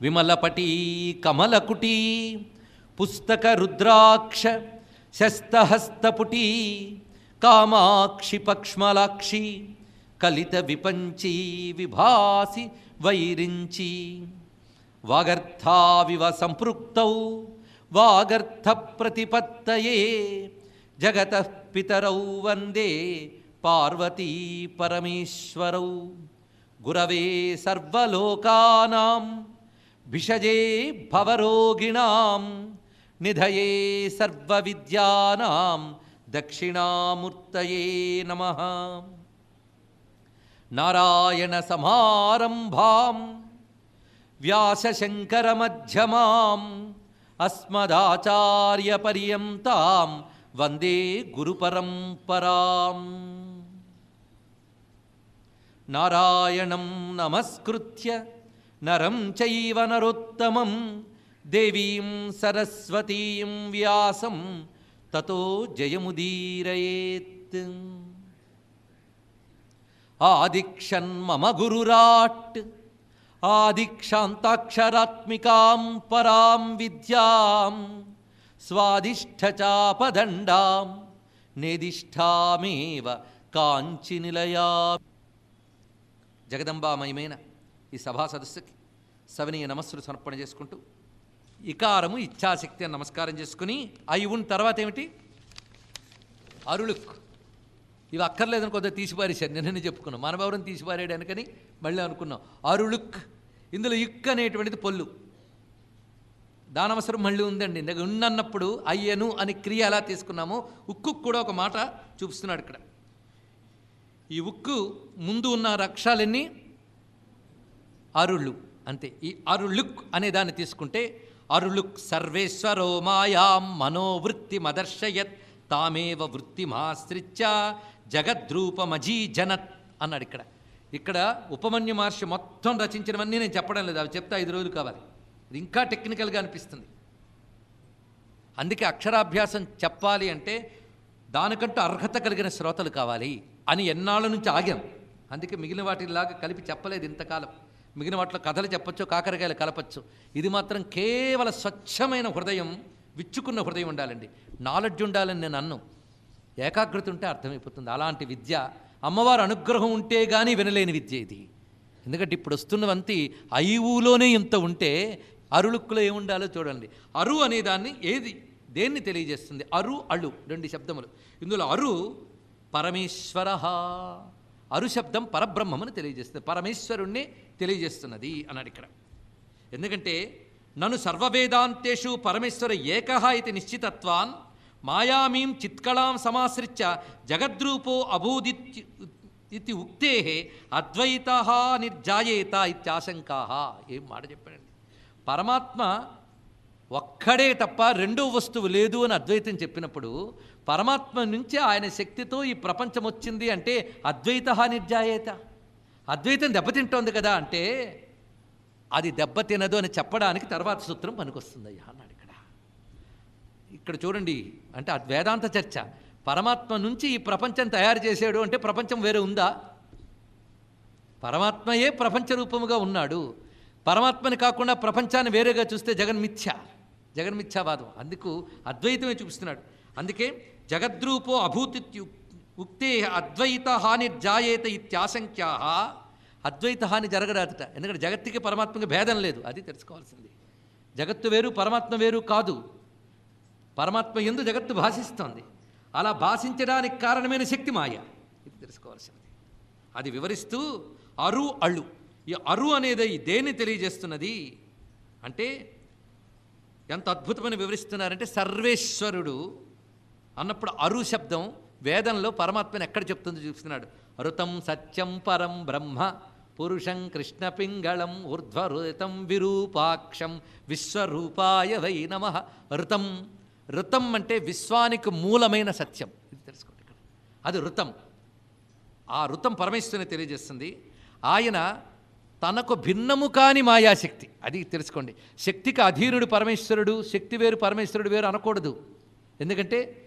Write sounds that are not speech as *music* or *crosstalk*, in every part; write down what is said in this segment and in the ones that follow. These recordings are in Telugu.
విమలపటీ కమలకుటీ పుస్తక రుద్రాక్ష శస్తహస్తపుటీ కామాక్షి పక్ష్మలాక్షి కలిత విపంచీ విభాసి వైరించి. వాగర్థావివ సంపృక్తౌ వాగర్థ ప్రతిపత్తయే జగత పితరౌ వందే పార్వతీ పరమేశ్వరౌ. గురవే సర్వలోకానాం विषये भवरोगिणां निधये सर्वविद्यानां दक्षिणामूर्तये नमः। नारायणसमारम्भां व्यासशङ्करमध्यमाम् अस्मदाचार्यपर्यन्तां वन्दे गुरुपरम्पराम्। नारायणं नमस्कृत्य नरं चैव नरोत्तमं। देवीं सरस्वतीं व्यासं। ततो जयमुदीरयेत्। आदिक्षन् मम गुरुराट्। आदिक्षान्ताक्षरात्मिकां परां विद्यां। स्वादिष्ठचापदण्डां। निधिष्ठामेव काञ्चिनिलया जगदम्बामयिमेन। ఈ సభా సదస్సుకి సవినీయ నమస్సులు సమర్పణ చేసుకుంటూ ఇకారము ఇచ్ఛాశక్తి అని నమస్కారం చేసుకుని అవి ఉన్న తర్వాత ఏమిటి? అరుళుక్. ఇవి అక్కర్లేదని కొద్దిగా తీసిపారేశారు. నిన్ననే చెప్పుకున్నాం మనవెవరం తీసిపారాడు అనుకని మళ్ళీ అనుకున్నాం. అరుళుక్. ఇందులో ఇక్ అనేటువంటిది పొల్లు. దానవసరం మళ్ళీ ఉందండి. ఇందాక ఉన్నప్పుడు అయ్యను అని క్రియ ఎలా తీసుకున్నామో ఉక్కు కూడా ఒక మాట చూపిస్తున్నాడు ఇక్కడ. ఈ ఉక్కు ముందు ఉన్న రక్షాలన్నీ అరుళు అంతే. ఈ అరుళుక్ అనే దాన్ని తీసుకుంటే అరుళుక్ సర్వేశ్వరో మాయాం మనోవృత్తి మదర్శయత్ తామేవ వృత్తిమాశ్రిత్య జగద్రూపమజీ జనత్ అన్నాడు ఇక్కడ. ఇక్కడ ఉపమన్యు మహర్షి మొత్తం రచించినవన్నీ నేను చెప్పడం లేదు. అవి చెప్తే ఐదు రోజులు కావాలి. ఇది ఇంకా టెక్నికల్గా అనిపిస్తుంది. అందుకే అక్షరాభ్యాసం చెప్పాలి అంటే దానికంటూ అర్హత కలిగిన శ్రోతలు కావాలి అని ఎన్నాళ్ళ నుంచి ఆగాం. అందుకే మిగిలిన వాటిలాగా కలిపి చెప్పలేదు ఇంతకాలం. మిగిలిన వాటిలో కథలు చెప్పచ్చు కాకరకాయలు కలపచ్చు. ఇది మాత్రం కేవల స్వచ్ఛమైన హృదయం విచ్చుకున్న హృదయం ఉండాలండి. నాలెడ్జ్ ఉండాలని నేను అన్ను. ఏకాగ్రత ఉంటే అర్థమైపోతుంది. అలాంటి విద్య అమ్మవారు అనుగ్రహం ఉంటే కానీ వినలేని విద్య ఇది. ఎందుకంటే ఇప్పుడు వస్తున్నవంతి ఐవులోనే ఇంత ఉంటే అరుళుక్కులో ఏముండాలో చూడండి. అరు అనే దాన్ని ఏది దేన్ని తెలియజేస్తుంది? అరు అళు రెండు శబ్దములు. ఇందులో అరు పరమేశ్వర. అరుశబ్దం పరబ్రహ్మమని తెలియజేస్తుంది. పరమేశ్వరుణ్ణి తెలియజేస్తున్నది అన్నాడు ఇక్కడ. ఎందుకంటే నన్ను సర్వవేదాంతేషు పరమేశ్వర ఏకహ ఇది నిశ్చితత్వాన్ మాయామీం చిత్కళాం సమాశ్రిత్య జగద్రూపో అభూదిత్య ఇది ఉక్తే అద్వైత నిర్జాయేత ఇత్యాశంకా. ఏం మాట చెప్పాడండి? పరమాత్మ ఒక్కడే తప్ప రెండో వస్తువు లేదు అని అద్వైతం చెప్పినప్పుడు పరమాత్మ నుంచే ఆయన శక్తితో ఈ ప్రపంచం వచ్చింది అంటే అద్వైత నిర్జాయేత. అద్వైతం దెబ్బతింటోంది కదా అంటే అది దెబ్బతినదు అని చెప్పడానికి తర్వాత సూత్రం పనికొస్తుందయ్యా అన్నాడు ఇక్కడ. ఇక్కడ చూడండి అంటే వేదాంత చర్చ. పరమాత్మ నుంచి ఈ ప్రపంచం తయారు చేశాడు అంటే ప్రపంచం వేరే ఉందా? పరమాత్మయే ప్రపంచ రూపముగా ఉన్నాడు. పరమాత్మని కాకుండా ప్రపంచాన్ని వేరేగా చూస్తే జగన్మిథ్య జగన్మిథ్యావాదం. అందుకు అద్వైతమే చూపిస్తున్నాడు. అందుకే జగద్రూపో అభూతిత్యు ఉక్తే అద్వైత హాని జాయేత ఇత్యాశంక్యా అద్వైత హాని జరగరాదట. ఎందుకంటే జగత్తుకి పరమాత్మకి భేదం లేదు. అది తెలుసుకోవాల్సింది. జగత్తు వేరు పరమాత్మ వేరు కాదు. పరమాత్మ ఎందు జగత్తు భాషిస్తోంది. అలా భాషించడానికి కారణమైన శక్తి మాయ. ఇది తెలుసుకోవాల్సింది. అది వివరిస్తూ అరు అళ్ళు ఈ అరు అనేది దేన్ని తెలియజేస్తున్నది. అంటే ఎంత అద్భుతమని వివరిస్తున్నారంటే సర్వేశ్వరుడు అన్నప్పుడు అరు శబ్దం వేదంలో పరమాత్మని ఎక్కడ చెప్తుందో చూస్తున్నాడు ఋతం సత్యం పరం బ్రహ్మ పురుషం కృష్ణ పింగళం ఊర్ధ్వరుతం విరూపాక్షం విశ్వరూపాయ వై నమ. ఋతం ఋతం అంటే విశ్వానికి మూలమైన సత్యం. ఇది తెలుసుకోండి ఇక్కడ. అది ఋతం. ఆ ఋతం పరమేశ్వరుని తెలియజేస్తుంది. ఆయన తనకు భిన్నము కాని మాయాశక్తి. అది తెలుసుకోండి. శక్తికి అధీనుడు పరమేశ్వరుడు శక్తి వేరు పరమేశ్వరుడు వేరు అనకూడదు. ఎందుకంటే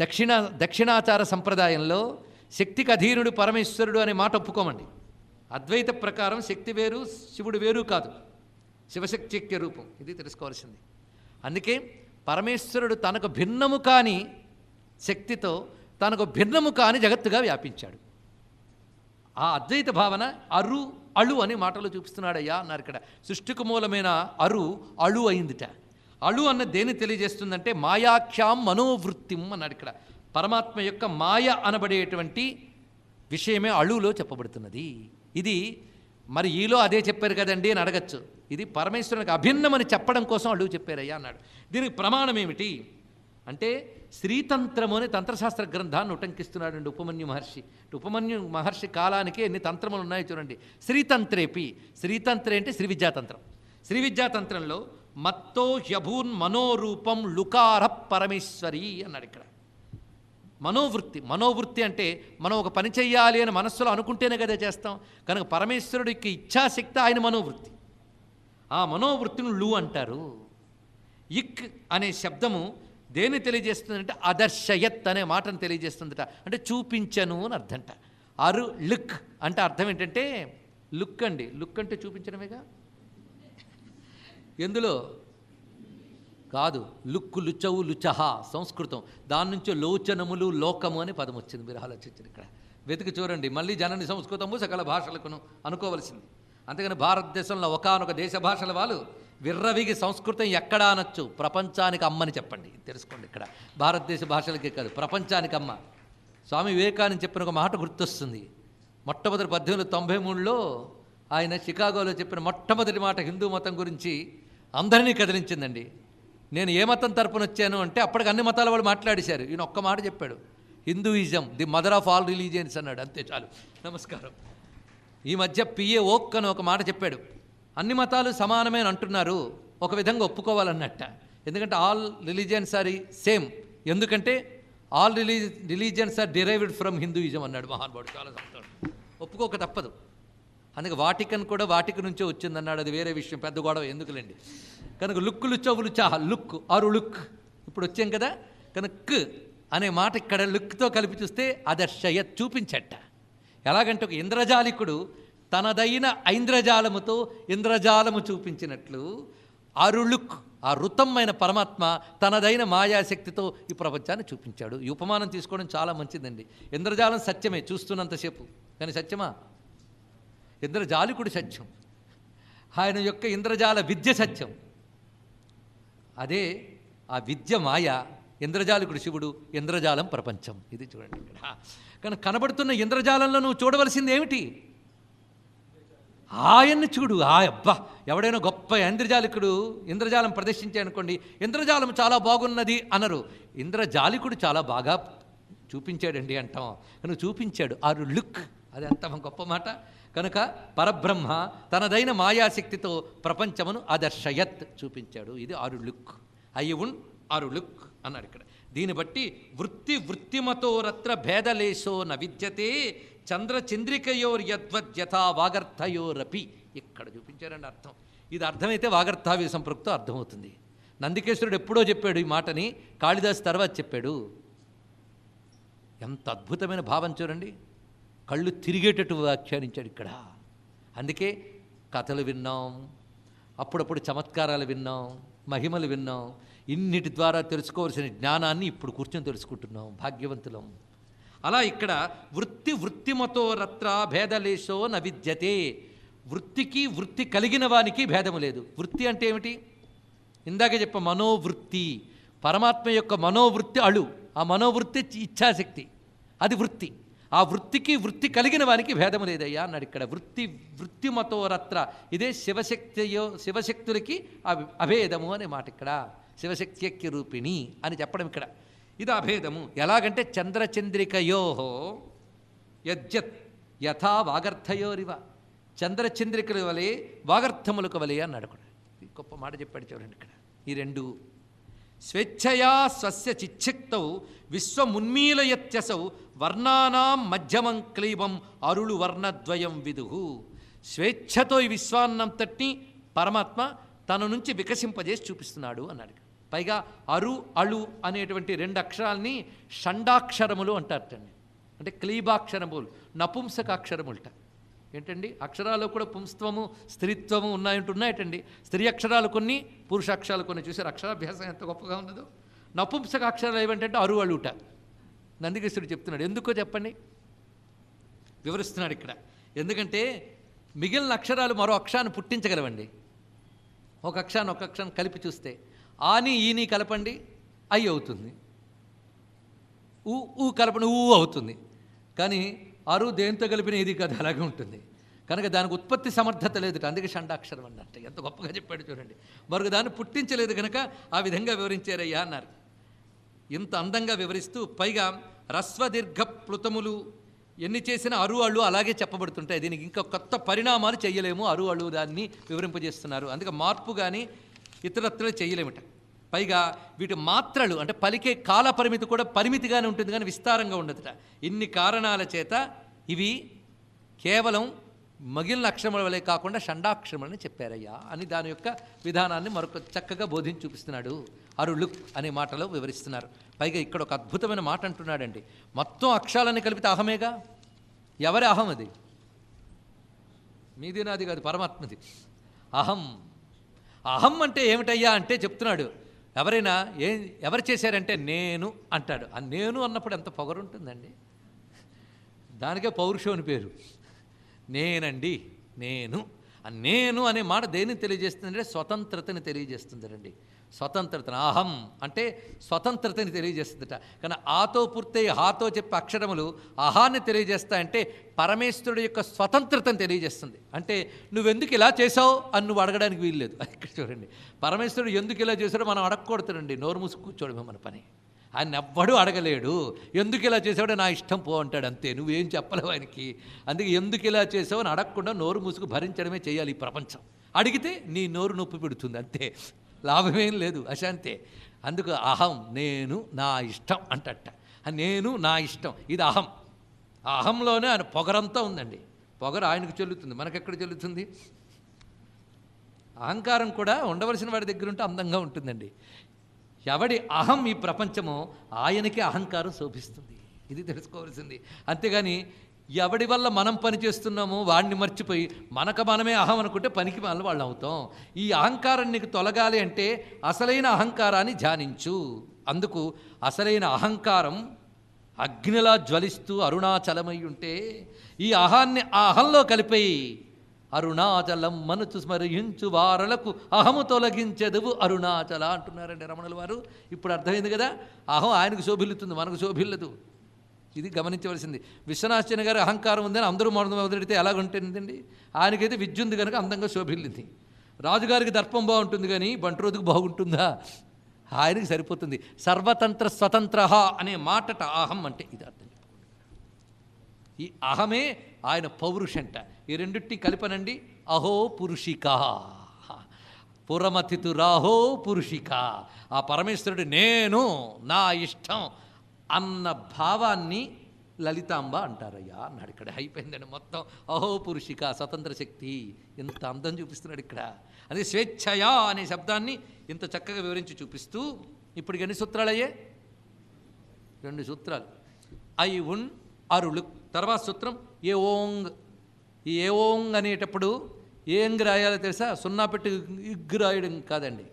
దక్షిణ దక్షిణాచార సంప్రదాయంలో శక్తికి అధీనుడు పరమేశ్వరుడు అనే మాట ఒప్పుకోమండి. అద్వైత ప్రకారం శక్తి వేరు శివుడు వేరు కాదు. శివశక్తిక్య రూపం ఇది తెలుసుకోవాల్సింది. అందుకే పరమేశ్వరుడు తనకు భిన్నము కాని శక్తితో తనకు భిన్నము కాని జగత్తుగా వ్యాపించాడు. ఆ అద్వైత భావన అరు అళు అనే మాటలు చూపిస్తున్నాడయ్యా అన్నారు ఇక్కడ. సృష్టికి మూలమైన అరు అళు అయిందిట. అళు అన్న దేని తెలియజేస్తుందంటే మాయాఖ్యాం మనోవృత్తిం అన్నాడు ఇక్కడ. పరమాత్మ యొక్క మాయ అనబడేటువంటి విషయమే అళులో చెప్పబడుతున్నది. ఇది మరి ఈలో అదే చెప్పారు కదండి అని అడగచ్చు. ఇది పరమేశ్వరునికి అభిన్నమని చెప్పడం కోసం అడుగు చెప్పారయ్యా అన్నాడు. దీనికి ప్రమాణం ఏమిటి? అంటే శ్రీతంత్రము అనే తంత్రశాస్త్ర గ్రంథాన్ని ఉటంకిస్తున్నాడండి ఉపమన్యు మహర్షి. ఉపమన్యు మహర్షి కాలానికి ఎన్ని తంత్రములు ఉన్నాయో చూడండి. శ్రీతంత్రేపి. శ్రీతంత్రే అంటే శ్రీ విద్యాతంత్రం. శ్రీ విద్యాతంత్రంలో మత్తో యభూన్ మనోరూపం లుకార పరమేశ్వరి అన్నాడు ఇక్కడ. మనోవృత్తి మనోవృత్తి అంటే మనం ఒక పని చెయ్యాలి అని మనస్సులో అనుకుంటేనే కదా చేస్తాం. కనుక పరమేశ్వరుడికి ఇచ్ఛాశక్తి ఆయన మనోవృత్తి. ఆ మనోవృత్తిని లు అంటారు. ఇక్ అనే శబ్దము దేన్ని తెలియజేస్తుందంటే అదర్శయత్ అనే మాటను తెలియజేస్తుందట. అంటే చూపించను అని అర్థంట. అరు లుక్ అంటే అర్థం ఏంటంటే లుక్ అండి. లుక్ అంటే చూపించడమేగా? కాదు లుక్కు లుచవు లుచహ సంస్కృతం. దాని నుంచి లోచనములు లోకము అని పదం వచ్చింది. మీరు ఆలోచించారు ఇక్కడ. వెతికి చూడండి. మళ్ళీ జనని సంస్కృతము సకల భాషలకును అనుకోవలసింది. అంతేగాని భారతదేశంలో ఒకనొక దేశ భాషల వాళ్ళు విర్రవిగి సంస్కృతం ఎక్కడా అనొచ్చు? ప్రపంచానికి అమ్మని చెప్పండి. తెలుసుకోండి ఇక్కడ. భారతదేశ భాషలకే కాదు ప్రపంచానికి అమ్మ. స్వామి వివేకానంద చెప్పిన ఒక మాట గుర్తొస్తుంది. మొట్టమొదటి పద్దెనిమిది తొంభై మూడులో ఆయన చికాగోలో చెప్పిన మొట్టమొదటి మాట హిందూ మతం గురించి అందరినీ కదిలించిందండి. నేను ఏ మతం తరపున వచ్చాను అంటే అప్పటికి అన్ని మతాల వాళ్ళు మాట్లాడేశారు. ఈయన ఒక్క మాట చెప్పాడు. Hinduism the mother of all religions అన్నాడు. అంతే చాలు. నమస్కారం. ఈ మధ్య పిఏ ఓక్ అని ఒక మాట చెప్పాడు. అన్ని మతాలు సమానమే అని అంటున్నారు. ఒక విధంగా ఒప్పుకోవాలన్నట్ట. ఎందుకంటే ఆల్ రిలీజియన్స్ ఆర్ సేమ్. ఎందుకంటే all release religions are derived from Hinduism అన్నాడు మహానుభావుడు. చాలా సంతోషం. ఒప్పుకోక తప్పదు. అందుకే వాటికన్ కూడా వాటిక నుంచే వచ్చిందన్నాడు. అది వేరే విషయం. పెద్ద గొడవ. ఎందుకులేండి? కనుక లుక్కులు చెవులు చాహ. లుక్. ఆరు లుక్. ఇప్పుడు వచ్చాం కదా? కనుక అనే మాట ఇక్కడ లుక్తో కలిపి చూస్తే అదర్శయ చూపించట. ఎలాగంటే ఒక ఇంద్రజాలికుడు తనదైన ఐంద్రజాలముతో ఇంద్రజాలము చూపించినట్లు అరుళుక్ ఆ రుతమైన పరమాత్మ తనదైన మాయాశక్తితో ఈ ప్రపంచాన్ని చూపించాడు. ఈ ఉపమానం తీసుకోవడం చాలా మంచిదండి. ఇంద్రజాలం సత్యమే చూస్తున్నంతసేపు. కానీ సత్యమా? ఇంద్రజాలికుడు సత్యం. ఆయన యొక్క ఇంద్రజాల విద్య సత్యం. అదే ఆ విద్య మాయ ఇంద్రజాలికుడు శివుడు ఇంద్రజాలం ప్రపంచం. ఇది చూడండి ఇక్కడ. కానీ కనబడుతున్న ఇంద్రజాలంలో నువ్వు చూడవలసింది ఏమిటి? ఆయన్ని చూడు. ఆ అబ్బా! ఎవడైనా గొప్ప ఇంద్రజాలికుడు ఇంద్రజాలం ప్రదర్శించాయనుకోండి ఇంద్రజాలం చాలా బాగున్నది అనరు. ఇంద్రజాలికుడు చాలా బాగా చూపించాడండి అంటాం. నువ్వు చూపించాడు. ఆరు లుక్ అది అంత గొప్ప మాట. కనుక పరబ్రహ్మ తనదైన మాయాశక్తితో ప్రపంచమును ఆదర్శయత్ చూపించాడు. ఇది ఆరు లుక్. అయ్యున్ ఆరు లుక్ అన్నాడు ఇక్కడ. దీన్ని బట్టి వృత్తి వృత్తిమతోరత్ర భేదలేశో న విద్యతే చంద్రచంద్రికయోర్యద్వద్యథా వాగర్థయోరపి. ఇక్కడ చూపించారండి అర్థం. ఇది అర్థమైతే వాగర్థావి సంపృక్తో అర్థమవుతుంది. నందికేశ్వరుడు ఎప్పుడో చెప్పాడు ఈ మాటని. కాళిదాస్ తర్వాత చెప్పాడు. ఎంత అద్భుతమైన భావం చూడండి. కళ్ళు తిరిగేటట్టు వ్యాఖ్యానించాడు ఇక్కడ. అందుకే కథలు విన్నాం అప్పుడప్పుడు చమత్కారాలు విన్నాం మహిమలు విన్నాం ఇన్నిటి ద్వారా తెలుసుకోవాల్సిన జ్ఞానాన్ని ఇప్పుడు కూర్చొని తెలుసుకుంటున్నాం భాగ్యవంతులం. అలా ఇక్కడ వృత్తి వృత్తిమతో రత్ర భేదలేశో న విద్యతే. వృత్తికి వృత్తి కలిగిన వానికి భేదము లేదు. వృత్తి అంటే ఏమిటి? ఇందాక చెప్ప మనోవృత్తి. పరమాత్మ యొక్క మనోవృత్తి అళు. ఆ మనోవృత్తి ఇచ్ఛాశక్తి. అది వృత్తి. ఆ వృత్తికి వృత్తి కలిగిన వానికి భేదము లేదయ్యా అన్నాడు ఇక్కడ. వృత్తి వృత్తిమతోరత్ర ఇదే శివశక్తియో శివశక్తులకి అభేదము అనే మాట ఇక్కడ. శివశక్త్యక్య రూపిణి అని చెప్పడం ఇక్కడ. ఇది అభేదము. ఎలాగంటే చంద్రచంద్రికయోహో యజ్జత్ యథా వాగర్థయోరివ. చంద్రచంద్రికల వలె వాగర్థములకు వలె అన్నాడు కూడా. గొప్ప మాట చెప్పాడు చూడండి ఇక్కడ. ఈ రెండు స్వేచ్ఛయా స్వస్య చిచ్చక్తౌ విశ్వమున్మీలయత్యసౌ వర్ణానాం మధ్యమం క్లీబం అరుళు వర్ణద్వయం విదుహు స్వేచ్ఛతో ఈ విశ్వాన్నంతటిని పరమాత్మ తన నుంచి వికసింపజేసి చూపిస్తున్నాడు అన్నాడు. పైగా అరు అళు అనేటువంటి రెండు అక్షరాల్ని షండాక్షరములు అంటారటండి అంటే క్లీబాక్షరములు నపుంసకాక్షరములట. ఏంటండి? అక్షరాలు కూడా పుంస్త్వము స్త్రీత్వము ఉన్నాయంటూ ఉన్నాయటండి స్త్రీ అక్షరాలు కొన్ని పురుష అక్షరాలు కొన్ని. చూసారు? అక్షరాభ్యాసం ఎంత గొప్పగా ఉన్నదో. నపుంసక అక్షరాలు ఏమంటే అరువు నందికేశ్వరుడు చెప్తున్నాడు. ఎందుకో చెప్పండి? వివరిస్తున్నాడు ఇక్కడ. ఎందుకంటే మిగిలిన అక్షరాలు మరో అక్షరాన్ని పుట్టించగలవండి. ఒక అక్షరాన్ని ఒక అక్షరాన్ని కలిపి చూస్తే ఆని ఈని కలపండి ఐ అవుతుంది. ఊ ఊ కలపని ఊ అవుతుంది. కానీ అరు దేంతో కలిపిన ఇది కాదు అలాగే ఉంటుంది. కనుక దానికి ఉత్పత్తి సమర్థత లేదు అందుకే షండాక్షరం అన్నట్టు. ఎంత గొప్పగా చెప్పాడు చూడండి. మరొక దాన్ని పుట్టించలేదు కనుక ఆ విధంగా వివరించారయ్యా అన్నారు. ఇంత అందంగా వివరిస్తూ పైగా రస్వదీర్ఘ ప్లుతములు ఎన్ని చేసినా అరు అళ్ళు అలాగే చెప్పబడుతుంటాయి. దీనికి ఇంకా కొత్త పరిణామాలు చేయలేము. అరు అళ్ళు దాన్ని వివరింపజేస్తున్నారు. అందుకే మార్పు కానీ ఇతరత్ర చేయలేమట. పైగా వీటి మాత్రలు అంటే పలికే కాల పరిమితి కూడా పరిమితిగానే ఉంటుంది కానీ విస్తారంగా ఉండదుట. ఇన్ని కారణాల చేత ఇవి కేవలం మగిలిన అక్షరముల వలె కాకుండా షండాక్షరములని చెప్పారయ్యా అని దాని యొక్క విధానాన్ని మరొక చక్కగా బోధించి చూపిస్తున్నాడు అరుళుక్ అనే మాటలో వివరిస్తున్నారు. పైగా ఇక్కడ ఒక అద్భుతమైన మాట అంటున్నాడండి. మొత్తం అక్షరాలని కలిపితే అహమేగా? ఎవరి అహం అది? మీది నాది కాదు పరమాత్మది. అహం. అహం అంటే ఏమిటయ్యా అంటే చెప్తున్నాడు. ఎవరైనా ఏ ఎవరు చేశారంటే నేను అంటాడు. ఆ నేను అన్నప్పుడు ఎంత పొగరుంటుందండి? దానికే పౌరుషం అని పేరు. నేనండి నేను. నేను అనే మాట దేనిని తెలియజేస్తుందంటే స్వతంత్రతని తెలియజేస్తుందండి. స్వతంత్రత అహం అంటే స్వతంత్రతని తెలియజేస్తుందట. కానీ ఆతో పూర్తయి హాతో చెప్పే అక్షరములు అహాన్ని తెలియజేస్తాయంటే పరమేశ్వరుడు యొక్క స్వతంత్రతను తెలియజేస్తుంది. అంటే నువ్వెందుకు ఇలా చేసావు అని నువ్వు అడగడానికి వీల్లేదు *laughs* ఇక్కడ చూడండి. పరమేశ్వరుడు ఎందుకు ఇలా చేశాడో మనం అడగకూడదండి నోరు మూసి కూర్చోడమే మన పని. ఆయన ఎవ్వడూ అడగలేడు. ఎందుకు ఇలా చేసాడో నా ఇష్టం పో అంటాడు అంతే. నువ్వేం చెప్పలేవు ఆయనకి. అందుకే ఎందుకు ఇలా చేసావు అని అడగకుండా నోరు మూసుకు భరించడమే చేయాలి ఈ ప్రపంచం. అడిగితే నీ నోరు నొప్పి పెడుతుంది అంతే. లాభమేం లేదు. అశాంతే. అందుకు అహం నేను నా ఇష్టం అంటట నేను నా ఇష్టం ఇది అహం. ఆ అహంలోనే ఆయన పొగరంతా ఉందండి. పొగరు ఆయనకు చెల్లుతుంది. మనకెక్కడ చెల్లుతుంది? అహంకారం కూడా ఉండవలసిన వాడి దగ్గర ఉంటే అందంగా ఉంటుందండి. ఎవడి అహం ఈ ప్రపంచమో ఆయనకే అహంకారం శోభిస్తుంది. ఇది తెలుసుకోవాల్సింది. అంతేగాని ఎవడి వల్ల మనం పని చేస్తున్నామో వాడిని మర్చిపోయి మనకు మనమే అహం అనుకుంటే పనికి మన వాళ్ళు అవుతాం. ఈ అహంకారం నీకు తొలగాలి అంటే అసలైన అహంకారాన్ని ధ్యానించు. అందుకు అసలైన అహంకారం అగ్నిలా జ్వలిస్తూ అరుణాచలమై ఉంటే ఈ అహాన్ని ఆ అహంలో కలిపేయి. అరుణాచలం మనసు స్మరించు వారలకు అహము తొలగించదువు అరుణాచల అంటున్నారండి రమణుల వారు. ఇప్పుడు అర్థమైంది కదా? అహం ఆయనకు శోభిల్లుతుంది మనకు శోభిల్లదు. ఇది గమనించవలసింది. విశ్వనాథ్చన గారు అహంకారం ఉందని అందరూ మొదలు మొదలెడితే ఎలాగుంటుందండి? ఆయనకైతే విద్య ఉంది కనుక అందంగా శోభిల్లింది. రాజుగారికి దర్పం బాగుంటుంది కానీ బంట్రోజుకు బాగుంటుందా? ఆయనకి సరిపోతుంది. సర్వతంత్ర స్వతంత్ర అనే మాటట అహం అంటే ఇది అర్థం ఈ అహమే ఆయన పౌరుషంట. ఈ రెండింటిని కలిపనండి. అహో పురుషిక. పురమతితు రాహో పురుషిక. ఆ పరమేశ్వరుడు నేను నా ఇష్టం. అన్న భావాన్ని లలితాంబ అంటారయ్యా అన్నాడు ఇక్కడ. అయిపోయిందండి మొత్తం. అహో పురుషిక స్వతంత్ర శక్తి. ఇంత అందం చూపిస్తున్నాడు ఇక్కడ. అదే స్వేచ్ఛయా అనే శబ్దాన్ని ఇంత చక్కగా వివరించి చూపిస్తూ ఇప్పుడు ఎన్ని సూత్రాలు అయ్యే రెండు సూత్రాలు. ఐ ఉన్ అరులు తర్వాత సూత్రం ఏ ఓంగ్. ఈ ఏ ఓంగ్ అనేటప్పుడు ఏంగ్ రాయాలో తెలుసా? సున్నా పెట్టి ఇగ్గు రాయడం కాదండి.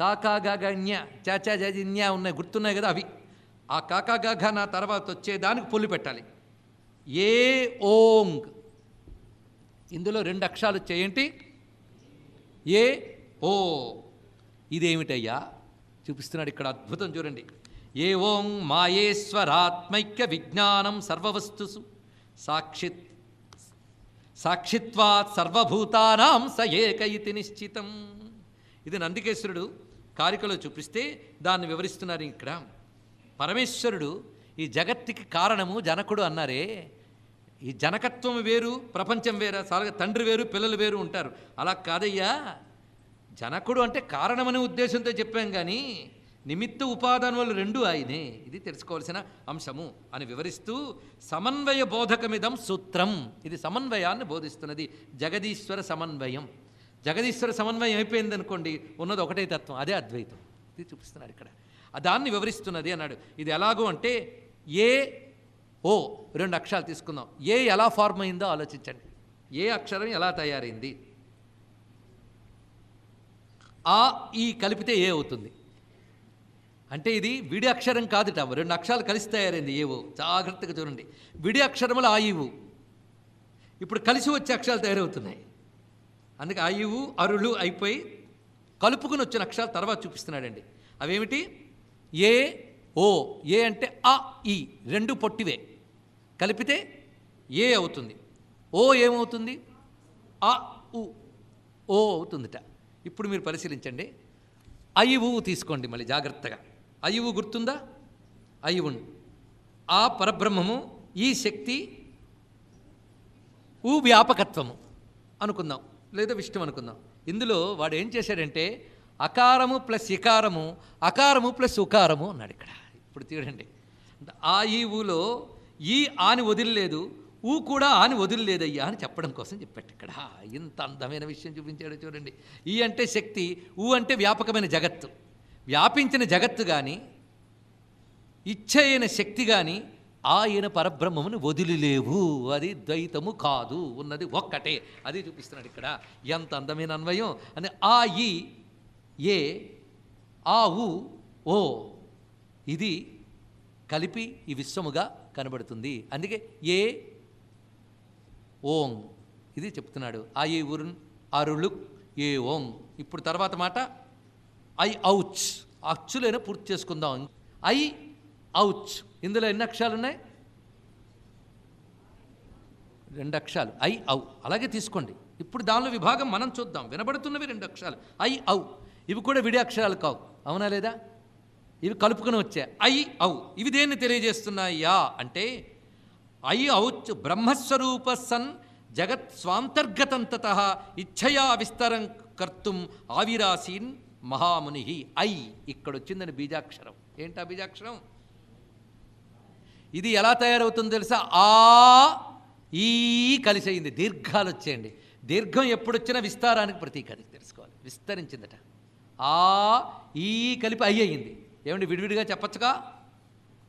కాకా గా న్య. చాచా జాజి న్యా ఉన్నాయి. గుర్తున్నాయి కదా అవి. ఆ కాకాగాఘ నా తర్వాత వచ్చేదానికి పుల్లు పెట్టాలి. ఏ ఓంగ్. ఇందులో రెండు అక్షరాలు వచ్చాయేంటి ఏ ఓ. ఇదేమిటయ్యా? చూపిస్తున్నాడు ఇక్కడ అద్భుతం చూడండి. ఏ ఓం మాయేశ్వరాత్మైక్య విజ్ఞానం సర్వవస్తుసు. సాక్షిత్ సాక్షిత్వాత్ సర్వభూతానాం స ఏకైతి నిశ్చితం. ఇది నందికేశ్వరుడు కారికలో చూపిస్తే దాన్ని వివరిస్తున్నారు ఇక్కడ. పరమేశ్వరుడు ఈ జగత్తుకి కారణము జనకుడు అన్నారే. ఈ జనకత్వం వేరు ప్రపంచం వేరా చాలా తండ్రి వేరు పిల్లలు వేరు ఉంటారు. అలా కాదయ్యా. జనకుడు అంటే కారణమనే ఉద్దేశంతో చెప్పాం కానీ నిమిత్త ఉపాదానములు రెండు ఆయనే. ఇది తెలుసుకోవాల్సిన అంశము అని వివరిస్తూ సమన్వయ బోధకమిదం సూత్రం. ఇది సమన్వయాన్ని బోధిస్తున్నది జగదీశ్వర సమన్వయం. జగదీశ్వర సమన్వయం అయిపోయింది అనుకోండి ఉన్నది ఒకటే తత్వం అదే అద్వైతం. ఇది చూపిస్తున్నారు ఇక్కడ. దాన్ని వివరిస్తున్నది అన్నాడు. ఇది ఎలాగో అంటే ఏ ఓ రెండు అక్షరాలు తీసుకుందాం. ఏ ఎలా ఫార్మ్ అయిందో ఆలోచించండి. ఏ అక్షరం ఎలా తయారైంది? ఆ ఈ కలిపితే ఏ అవుతుంది? అంటే ఇది విడి అక్షరం కాదుట. రెండు అక్షరాలు కలిసి తయారైంది ఏవో జాగ్రత్తగా చూడండి. విడి అక్షరములు ఆయువు ఇప్పుడు కలిసి వచ్చే అక్షరాలు తయారవుతున్నాయి. అందుకే ఆయువు అరులు అయిపోయి కలుపుకుని వచ్చిన అక్షరాలు తర్వాత చూపిస్తున్నాడండి. అవేమిటి? ఏ ఓ ఏ అంటే అ ఈ రెండు పొట్టివే. కలిపితే ఏ అవుతుంది? ఓ ఏమవుతుంది? అ ఉ ఓ అవుతుందిట. ఇప్పుడు మీరు పరిశీలించండి. అయువు తీసుకోండి మళ్ళీ జాగ్రత్తగా. అయువు గుర్తుందా? అయువును. ఆ పరబ్రహ్మము ఈ శక్తి ఊ వ్యాపకత్వము అనుకుందాం. లేదా విష్ణు అనుకుందాం. ఇందులో వాడు ఏం చేశాడంటే అకారము ప్లస్ ఇకారము అకారము ప్లస్ ఉకారము అన్నాడు ఇక్కడ. ఇప్పుడు చూడండి. ఆ ఈ ఊలో ఈ ఆని వదిలేదు ఊ కూడా ఆని వదిలేదయ్యా అని చెప్పడం కోసం చెప్పాడు ఇక్కడ. ఇంత అందమైన విషయం చూపించాడు చూడండి. ఈ అంటే శక్తి ఊ అంటే వ్యాపకమైన జగత్తు. వ్యాపించిన జగత్తు కానీ ఇచ్చ అయిన శక్తి కానీ ఆయన పరబ్రహ్మమును వదిలిలేవు. అది ద్వైతము కాదు. ఉన్నది ఒక్కటే. అది చూపిస్తున్నాడు ఇక్కడ. ఎంత అందమైన అన్వయం. అని ఆ ఈ ఏ ఆ ఉ ఓ. ఇది కలిపి ఈ విశ్వముగా కనబడుతుంది. అందుకే ఏ ఓం. ఇది చెప్తున్నాడు. ఆ ఏ ఉరున్ అరుళుక్ ఏ ఓం. ఇప్పుడు తర్వాత మాట ఐ ఔచ్. అచ్చులైనా పూర్తి చేసుకుందాం. ఐ ఔచ్. ఇందులో ఎన్ని అక్షరాలు ఉన్నాయి రెండు అక్షరాలు. ఐ ఔ. అలాగే తీసుకోండి. ఇప్పుడు దానిలో విభాగం మనం చూద్దాం. వినబడుతున్నవి రెండు అక్షరాలు. ఐ ఔ. ఇవి కూడా విడి అక్షరాలు కావు. అవునా లేదా? ఇవి కలుపుకొని వచ్చాయి. ఐ అవు ఇవి దేన్ని తెలియజేస్తున్నాయా? అంటే ఐ ఔచ్ బ్రహ్మస్వరూప సన్ జగత్ స్వాంతర్గతంతత ఇచ్ఛయా విస్తరం కర్తుం ఆవిరాసీన్ మహాముని ఐ ఇక్కడ వచ్చిందని బీజాక్షరం. ఏంటా బీజాక్షరం? ఇది ఎలా తయారవుతుందో తెలుసా? ఆ ఈ కలిసి అయింది. దీర్ఘాలు వచ్చేయండి. దీర్ఘం ఎప్పుడొచ్చినా విస్తారానికి ప్రతీక అది. తెలుసుకోవాలి. విస్తరించిందట. ఆ ఈ కలిపి ఐ అయ్యింది. ఏమండి విడివిడిగా చెప్పచ్చుగా?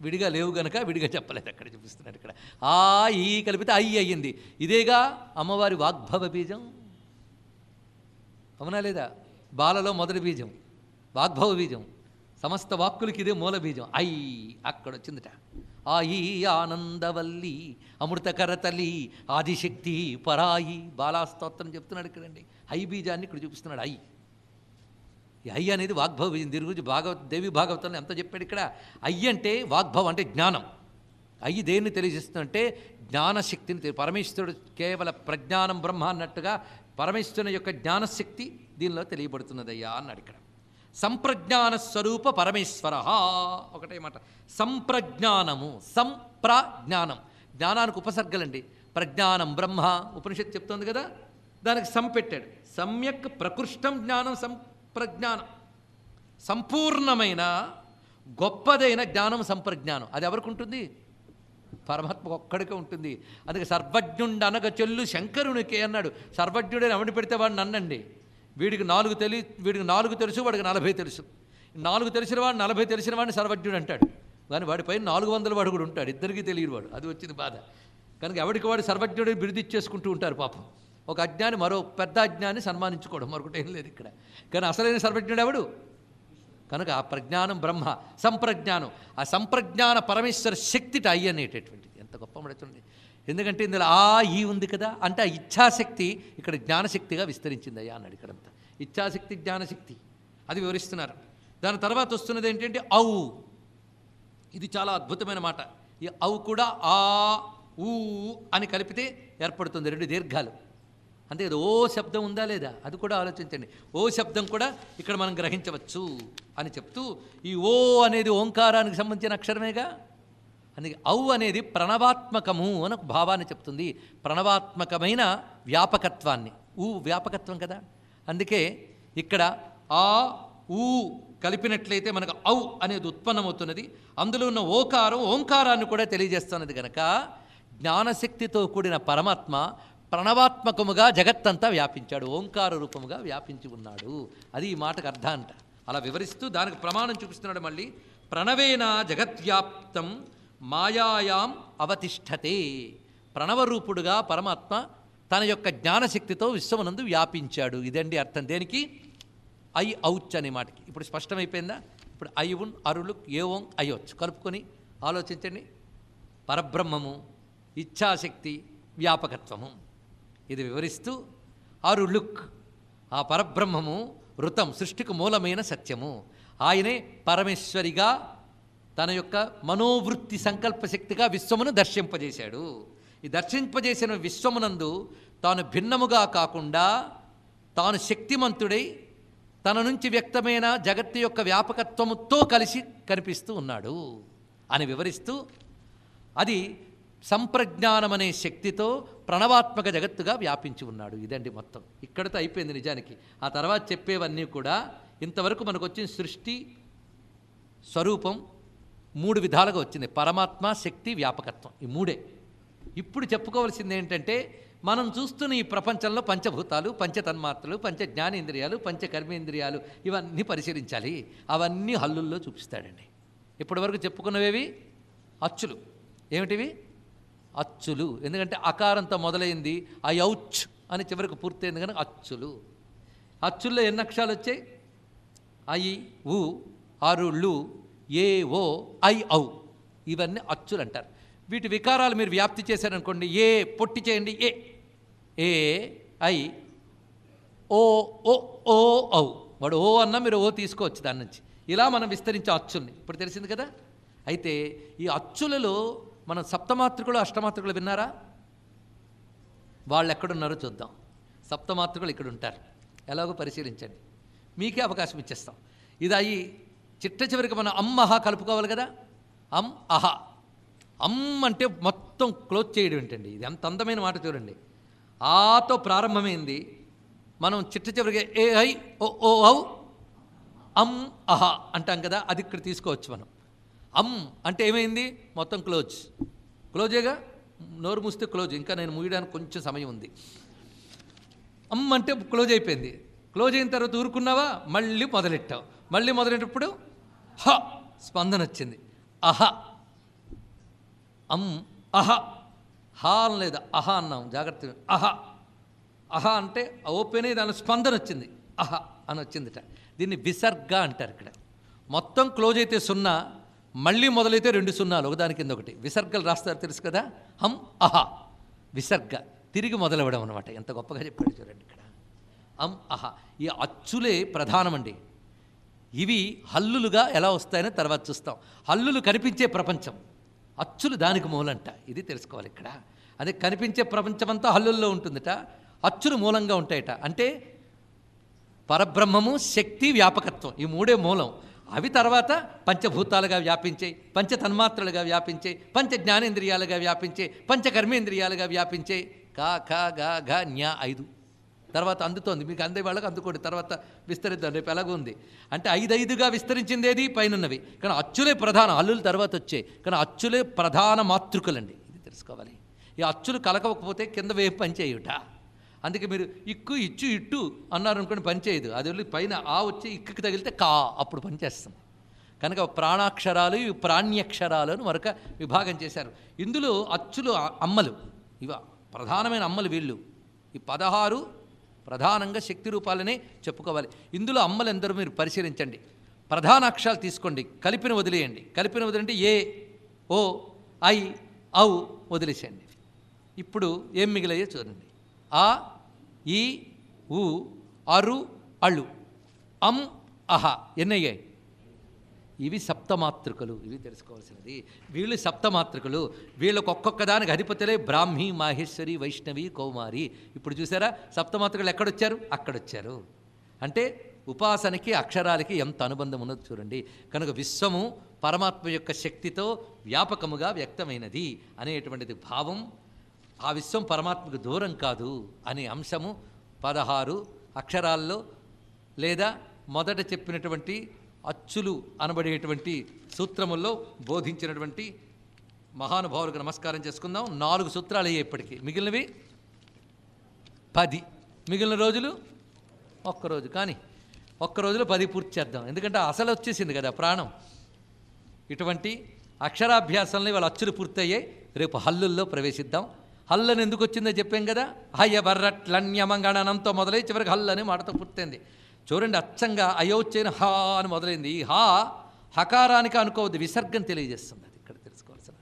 విడిగా లేవు గనక విడిగా చెప్పలేదు అక్కడ చూపిస్తున్నాడు ఇక్కడ. ఆ ఈ కలిపితే ఐ అయ్యింది. ఇదేగా? అమ్మవారి వాగ్భవ బీజం. అవునా లేదా? బాలలో మొదటి బీజం వాగ్భవ బీజం సమస్త వాక్కులకి ఇదే మూల బీజం. ఐ అక్కడ వచ్చిందిట. ఆ ఈ ఆనందవల్లి అమృతకరతలి ఆదిశక్తి పరాయి బాలాస్తోత్రం చెప్తున్నాడు ఇక్కడండి. ఐ బీజాన్ని ఇక్కడ చూపిస్తున్నాడు ఐ. ఈ అనేది వాగ్భవ. దీని గురించి భాగవత దేవి భాగవతంలో ఎంత చెప్పాడు ఇక్కడ? ఐ అంటే వాగ్భవం అంటే జ్ఞానం. అయ్యి దేన్ని తెలియజేస్తుందంటే జ్ఞానశక్తిని పరమేశ్వరుడు కేవల ప్రజ్ఞానం బ్రహ్మ అన్నట్టుగా పరమేశ్వరుని యొక్క జ్ఞానశక్తి దీనిలో తెలియబడుతున్నదయ్యా అన్నాడు ఇక్కడ. సంప్రజ్ఞాన స్వరూప పరమేశ్వర ఒకటే మాట. సంప్రజ్ఞానము సంప్రజ్ఞానం. జ్ఞానానికి ఉపసర్గలండి. ప్రజ్ఞానం బ్రహ్మ ఉపనిషత్తు చెప్తోంది కదా? దానికి సం పెట్టాడు. సమ్యక్ ప్రకృష్టం జ్ఞానం సం ప్రజ్ఞానం సంపూర్ణమైన గొప్పదైన జ్ఞానం సంప్రజ్ఞానం. అది ఎవరికి ఉంటుంది? పరమాత్మ ఒక్కడికే ఉంటుంది. అందుకే సర్వజ్ఞుండు అనగ చెల్లు శంకరునికి అన్నాడు. సర్వజ్ఞుడని ఎవరిని పెడితే వాడిని నన్నండి. వీడికి నాలుగు తెలి వీడికి నాలుగు తెలుసు వాడికి నలభై తెలుసు. నాలుగు తెలిసిన వాడు నలభై తెలిసిన వాడిని సర్వజ్ఞుడు అంటాడు. కానీ వాడిపై నాలుగు వందల వాడు కూడా ఉంటాడు. ఇద్దరికీ తెలియని వాడు. అది వచ్చింది బాధ. కనుక ఎవడికి వాడు సర్వజ్ఞుడిని బిరుదిచ్చేసుకుంటూ ఉంటారు పాపం. ఒక అజ్ఞాని మరో పెద్ద అజ్ఞాన్ని సన్మానించుకోవడం మరొకటి ఏం లేదు ఇక్కడ. కానీ అసలైన సర్వజ్ఞుడు ఎవడు? కనుక ఆ ప్రజ్ఞానం బ్రహ్మ సంప్రజ్ఞానం. ఆ సంప్రజ్ఞాన పరమేశ్వర శక్తిట అయ్యి అనేటటువంటిది. ఎంత గొప్ప మడుతుంది ఎందుకంటే ఇందులో ఆ ఈ ఉంది కదా? అంటే ఆ ఇచ్ఛాశక్తి ఇక్కడ జ్ఞానశక్తిగా విస్తరించింది అయ్యా అన్నాడు ఇక్కడంతా. ఇచ్ఛాశక్తి జ్ఞానశక్తి. అది వివరిస్తున్నారు. దాని తర్వాత వస్తున్నది ఏంటంటే ఔ. ఇది చాలా అద్భుతమైన మాట. ఈ ఔ కూడా ఆ ఊ అని కలిపితే ఏర్పడుతుంది రెండు దీర్ఘాలు. అంతే కదా ఓ శబ్దం ఉందా లేదా? అది కూడా ఆలోచించండి. ఓ శబ్దం కూడా ఇక్కడ మనం గ్రహించవచ్చు అని చెప్తూ ఈ ఓ అనేది ఓంకారానికి సంబంధించిన అక్షరమేగా? అందుకే ఔ అనేది ప్రణవాత్మకము అని ఒక భావాన్ని చెప్తుంది. ప్రణవాత్మకమైన వ్యాపకత్వాన్ని. ఊ వ్యాపకత్వం కదా? అందుకే ఇక్కడ ఆ ఊ కలిపినట్లయితే మనకు ఔ అనేది ఉత్పన్నమవుతున్నది. అందులో ఉన్న ఓకారం ఓంకారాన్ని కూడా తెలియజేస్తున్నది కనుక జ్ఞానశక్తితో కూడిన పరమాత్మ ప్రణవాత్మకముగా జగత్తంతా వ్యాపించాడు ఓంకార రూపముగా వ్యాపించి ఉన్నాడు. అది ఈ మాటకు అర్థం అంట. అలా వివరిస్తూ దానికి ప్రమాణం చూపిస్తున్నాడు మళ్ళీ. ప్రణవేన జగద్వ్యాప్తం మాయాయాం అవతిష్టతే ప్రణవరూపుడుగా పరమాత్మ తన యొక్క జ్ఞానశక్తితో విశ్వమునందు వ్యాపించాడు. ఇదండి అర్థం. దేనికి? ఐ ఔచ్ అనే మాటకి. ఇప్పుడు స్పష్టమైపోయిందా? ఇప్పుడు ఐ ఉన్ అరులు ఏవం అయ్యొచ్చు కలుపుకొని ఆలోచించండి. పరబ్రహ్మము ఇచ్ఛాశక్తి వ్యాపకత్వము. ఇది వివరిస్తూ ఆరు లుక్. ఆ పరబ్రహ్మము ఋతం సృష్టికి మూలమైన సత్యము. ఆయనే పరమేశ్వరిగా తన యొక్క మనోవృత్తి సంకల్పశక్తిగా విశ్వమును దర్శింపజేశాడు. ఈ దర్శింపజేసిన విశ్వమునందు తాను భిన్నముగా కాకుండా తాను శక్తిమంతుడై తన నుంచి వ్యక్తమైన జగత్తు యొక్క వ్యాపకత్వముతో కలిసి కనిపిస్తూ ఉన్నాడు అని వివరిస్తూ అది సంప్రజ్ఞానం అనే శక్తితో ప్రణవాత్మక జగత్తుగా వ్యాపించి ఉన్నాడు. ఇదండి మొత్తం. ఇక్కడితో అయిపోయింది నిజానికి. ఆ తర్వాత చెప్పేవన్నీ కూడా ఇంతవరకు మనకు వచ్చిన సృష్టి స్వరూపం మూడు విధాలుగా వచ్చింది. పరమాత్మ శక్తి వ్యాపకత్వం. ఈ మూడే. ఇప్పుడు చెప్పుకోవాల్సింది ఏంటంటే మనం చూస్తున్న ఈ ప్రపంచంలో పంచభూతాలు పంచతన్మాత్రలు పంచ జ్ఞానేంద్రియాలు పంచ కర్మేంద్రియాలు ఇవన్నీ పరిశీలించాలి. అవన్నీ హల్లుల్లో చూపిస్తాడండి. ఇప్పటివరకు చెప్పుకున్నవేవి? అచ్చులు. ఏమిటివి? అచ్చులు. ఎందుకంటే అకారంతో మొదలైంది. అయౌచ్ అని చివరికి పూర్తయింది కనుక అచ్చులు. అచ్చుల్లో ఎన్ని అక్షరాలు వచ్చాయి? ఐ ఉ ఆరు లు ఏ ఓ ఐ ఔ. ఇవన్నీ అచ్చులు అంటారు. వీటి వికారాలు మీరు వ్యాప్తి చేశారనుకోండి. ఏ పొట్టి చేయండి. ఏ ఏ ఐ ఓ ఓ ఓ ఔ. వాడు ఓ అన్నా మీరు ఓ తీసుకోవచ్చు దాని నుంచి. ఇలా మనం విస్తరించే అచ్చుల్ని. ఇప్పుడు తెలిసింది కదా? అయితే ఈ అచ్చులలో మనం సప్తమాతృకులు అష్టమాతృకులు విన్నారా? వాళ్ళు ఎక్కడున్నారో చూద్దాం. సప్తమాతృకులు ఇక్కడ ఉంటారు ఎలాగో పరిశీలించండి. మీకే అవకాశం ఇచ్చేస్తాం. ఇది అయ్యి చిట్ట చివరికి మనం అమ్ అహ కలుపుకోవాలి కదా? అమ్ అహ. అమ్ అంటే మొత్తం క్లోజ్ చేయడం ఏంటండి? ఇది ఎంత అందమైన మాట చూడండి. ఆతో ప్రారంభమైంది. మనం చిట్ట చివరికి ఏ ఐ ఓ ఓ ఔ అమ్ అహ అంటాం కదా? అది ఇక్కడ తీసుకోవచ్చు మనం. అమ్ అంటే ఏమైంది? మొత్తం క్లోజ్. క్లోజేగా? నోరు మూస్తే క్లోజ్. ఇంకా నేను మూయడానికి కొంచెం సమయం ఉంది. అమ్ అంటే క్లోజ్ అయిపోయింది. క్లోజ్ అయిన తర్వాత ఊరుకున్నావా? మళ్ళీ మొదలెట్టావు. మళ్ళీ మొదలెట్టప్పుడు హ! స్పందన వచ్చింది. అహ! అమ్ అహ! హా అనలేదు అహ అన్నాం. జాగ్రత్త. అహ! అహ అంటే ఓపెన్ అయ్యి దాని స్పందన వచ్చింది. అహ అని వచ్చిందిట. దీన్ని విసర్గ అంటారు ఇక్కడ. మొత్తం క్లోజ్ అయితే సున్నా మళ్ళీ మొదలైతే రెండు సున్నాలు ఒకదాని కింద ఒకటి. విసర్గలు రాస్తారు తెలుసు కదా? హం అహ. విసర్గ. తిరిగి మొదలవడం అనమాట ఎంత గొప్పగా చెప్పాడు చూడండి ఇక్కడ. అం అహ. ఈ అచ్చులే ప్రధానమండి ఇవి హల్లులుగా ఎలా వస్తాయని తర్వాత చూస్తాం. హల్లులు కనిపించే ప్రపంచం. అచ్చులు దానికి మూలంట. ఇది తెలుసుకోవాలి ఇక్కడ. అదే కనిపించే ప్రపంచమంతా హల్లుల్లో ఉంటుందట. అచ్చులు మూలంగా ఉంటాయట. అంటే పరబ్రహ్మము శక్తి వ్యాపకత్వం. ఈ మూడే మూలం. అవి తర్వాత పంచభూతాలుగా వ్యాపించాయి పంచ తన్మాత్రలుగా వ్యాపించే పంచ జ్ఞానేంద్రియాలుగా వ్యాపించే పంచ కర్మేంద్రియాలుగా వ్యాపించాయి. కా ఖా గా ఘ న్యా ఐదు. తర్వాత అందుతోంది. మీకు అందే వాళ్ళకి అందుకోండి. తర్వాత విస్తరిద్దాం. రేపు ఎలాగో ఉంది. అంటే ఐదైదుగా విస్తరించింది ఏది పైనన్నవి. కానీ అచ్చులే ప్రధాన అల్లులు తర్వాత వచ్చాయి. కానీ అచ్చులే ప్రధాన మాతృకలండి. ఇది తెలుసుకోవాలి. ఈ అచ్చులు కలకకపోతే కింద వేపు పనిచేయుట అందుకే మీరు ఇక్కు ఇచ్చు ఇట్టు అన్నారు అనుకోండి పనిచేయదు అది వెళ్ళి పైన ఆ వచ్చి ఇక్కుకి తగిలితే కా అప్పుడు పనిచేస్తాం కనుక ప్రాణాక్షరాలు ఇవి ప్రాణ్యక్షరాలు అని మరొక విభాగం చేశారు. ఇందులో అచ్చులు అమ్మలు. ఇవ ప్రధానమైన అమ్మలు వీళ్ళు. ఈ పదహారు ప్రధానంగా శక్తి రూపాలనే చెప్పుకోవాలి. ఇందులో అమ్మలు ఎందరో మీరు పరిశీలించండి. ప్రధాన అక్షరాలు తీసుకోండి. కలిపిన వదిలేయండి. కలిపిన వదిలింటే ఏ ఓ ఐ ఔ వదిలేసేయండి. ఇప్పుడు ఏం మిగిలాయో చూడండి. ఆ ఈ ఉ అరు అళు అం అహ ఎన్నయ్యాయి? ఇవి సప్తమాతృకలు ఇవి తెలుసుకోవాల్సినది. వీళ్ళు సప్తమాతృకలు వీళ్ళకు ఒక్కొక్క దానికి అధిపతులే బ్రాహ్మి మాహేశ్వరి వైష్ణవి కౌమారి. ఇప్పుడు చూసారా సప్తమాతృకలు ఎక్కడొచ్చారు? అక్కడొచ్చారు. అంటే ఉపాసనకి అక్షరాలకి ఎంత అనుబంధం ఉన్నదో చూడండి. కనుక విశ్వము పరమాత్మ యొక్క శక్తితో వ్యాపకముగా వ్యక్తమైనది అనేటువంటిది భావం ఆ విశ్వం పరమాత్మకు దూరం కాదు అనే అంశము పదహారు అక్షరాల్లో లేదా మొదట చెప్పినటువంటి అచ్చులు అనబడేటువంటి సూత్రముల్లో బోధించినటువంటి మహానుభావులకు నమస్కారం చేసుకుందాం. నాలుగు సూత్రాలు అయ్యాయి ఇప్పటికీ. మిగిలినవి? పది. మిగిలిన రోజులు? ఒక్కరోజు కానీ ఒక్క రోజులో పది పూర్తి చేద్దాం. ఎందుకంటే అసలు వచ్చేసింది కదా ప్రాణం. ఇటువంటి అక్షరాభ్యాసంలో వాళ్ళ అచ్చులు పూర్తయ్యాయి. రేపు హల్లుల్లో ప్రవేశిద్దాం. హల్లని ఎందుకు వచ్చిందో చెప్పాం కదా? హయ బర్రట్లన్యమంగణనంతో మొదలై చివరికి హల్లని మాటతో పూర్తయింది. చూడండి అచ్చంగా అయోచ్చైన హా అని మొదలైంది. ఈ హా హకారానికి అనుకోవద్దు విసర్గం తెలియజేస్తుంది. అది ఇక్కడ తెలుసుకోవాల్సిన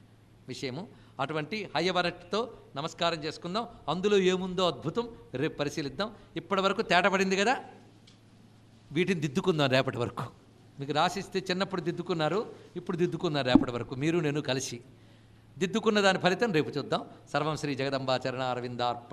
విషయము. అటువంటి హయవరట్తో నమస్కారం చేసుకుందాం. అందులో ఏముందో అద్భుతం రేపు పరిశీలిద్దాం. ఇప్పటి వరకు తేటపడింది కదా? వీటిని దిద్దుకుందాం రేపటి వరకు. మీకు రాసిస్తే చిన్నప్పుడు దిద్దుకున్నారు ఇప్పుడు దిద్దుకున్నారు రేపటి వరకు. మీరు నేను కలిసి. దిద్దుకున్న దాని ఫలితం రేపు చూద్దాం. సర్వం శ్రీ జగదంబాచరణ అరవిందార్పణ